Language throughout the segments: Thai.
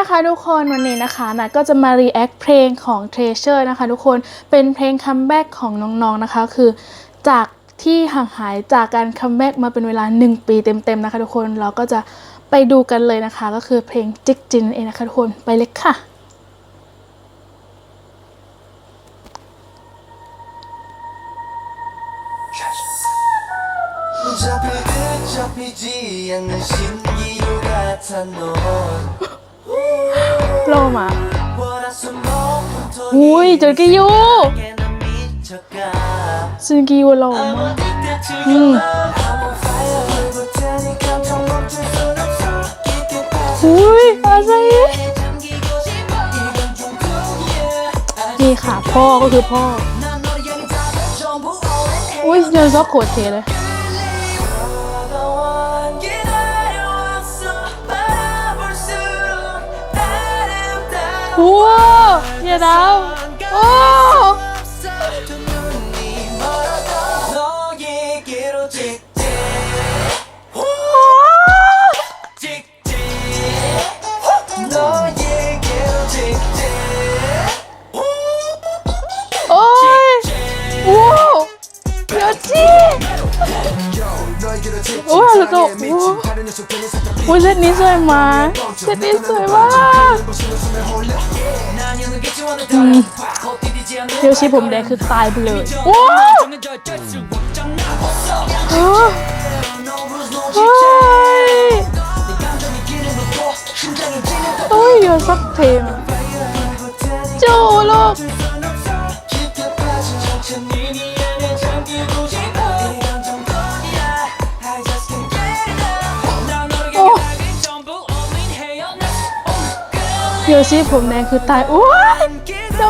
นะคะทุกคนวันนี้นะคะนัดก็จะมา react เพลงของ Treasure นะคะทุกคนเป็นเพลงคัมแบ็กของน้องๆนะคะ คือจากที่ห่างหายจากการคัมแบ็กมาเป็นเวลา 1 ปีเต็มๆนะคะทุกคนเราก็จะไปดูกันเลยนะคะ ก็คือเพลงจิกจินนนเองนะคะทุกคนไปเลยค่ะ 잡히듯 잡히지 않는 신기루 같아 넌 โ ลมอะหุยจนกิยูซึกิยูลมอืมอุ้ยอะไรนี่ค่ะพ่อก็คือพ่ออุ้ยเดินซอกโคตรเทเลย 다워โอ้อย่ แล้วก็โอ้โหเซตนี้สวยมากเซตนี้สวยมากเดี๋ยวชีผมแดงคือตายไปเลยโอ้โอ้ยโอ้ยอะสักเพลงจูลูก โยชีพผมแดงคือตายโอ้ยโด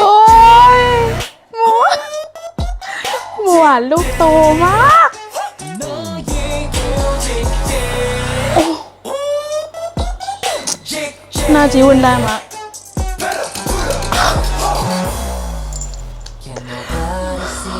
โอ้ยหมวนหมวนลูกโตมากน่าจีวุ่นได้มะ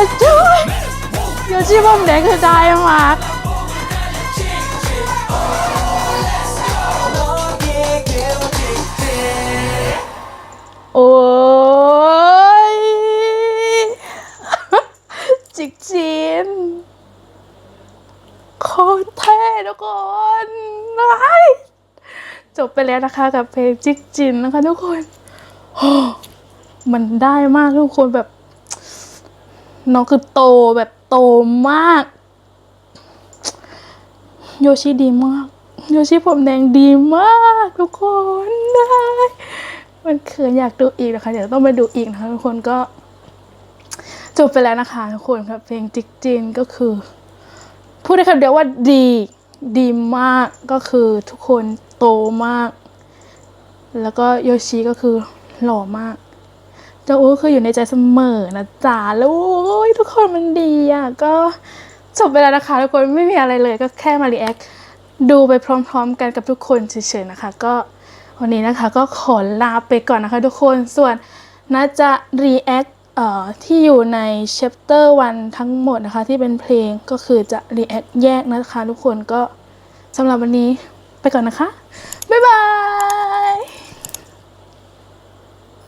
โอ้ยโคตรเทอะโอ้ยแล้วจ้อยโยชิผมแดงคือได้มาโอ้ยจิกจินโคตรเท่ทุกคนไายจบไปแล้วนะคะกับเพลงจิกจินนะคะทุกคน มันได้มากทุกคนแบบ น้องคือโตแบบโตมาก โยชิดีมาก โยชิผมแดงดีมากทุกคนได้มันเขินอยากดูอีกนะคะ เดี๋ยวต้องไปดูอีกนะคะทุกคนก็ จบไปแล้วนะคะทุกคนครับเพลงจิกจินก็คือ พูดได้คำเดียวว่าดีดีมากก็คือทุกคนโตมาก แล้วก็โยชิก็คือหล่อมาก เจ้าอู๋คืออยู่ในใจเสมอนะจ๊ะแล้วโอ้ยทุกคนมันดีอะก็จบไปแล้วนะคะทุกคนไม่มีอะไรเลยก็แค่มารีแอคดูไปพร้อมๆ กันกับทุกคนเฉยๆนะคะ ก็วันนี้นะคะก็ขอลาไปก่อนนะคะทุกคนส่วนน่าจะรีแอคเอ่อที่อยู่ใน chapter 1 ทั้งหมดนะคะ ที่เป็นเพลงก็คือจะรีแอคแยกนะคะ ทุกคนก็สำหรับวันนี้ไปก่อนนะคะ บ๊ายบาย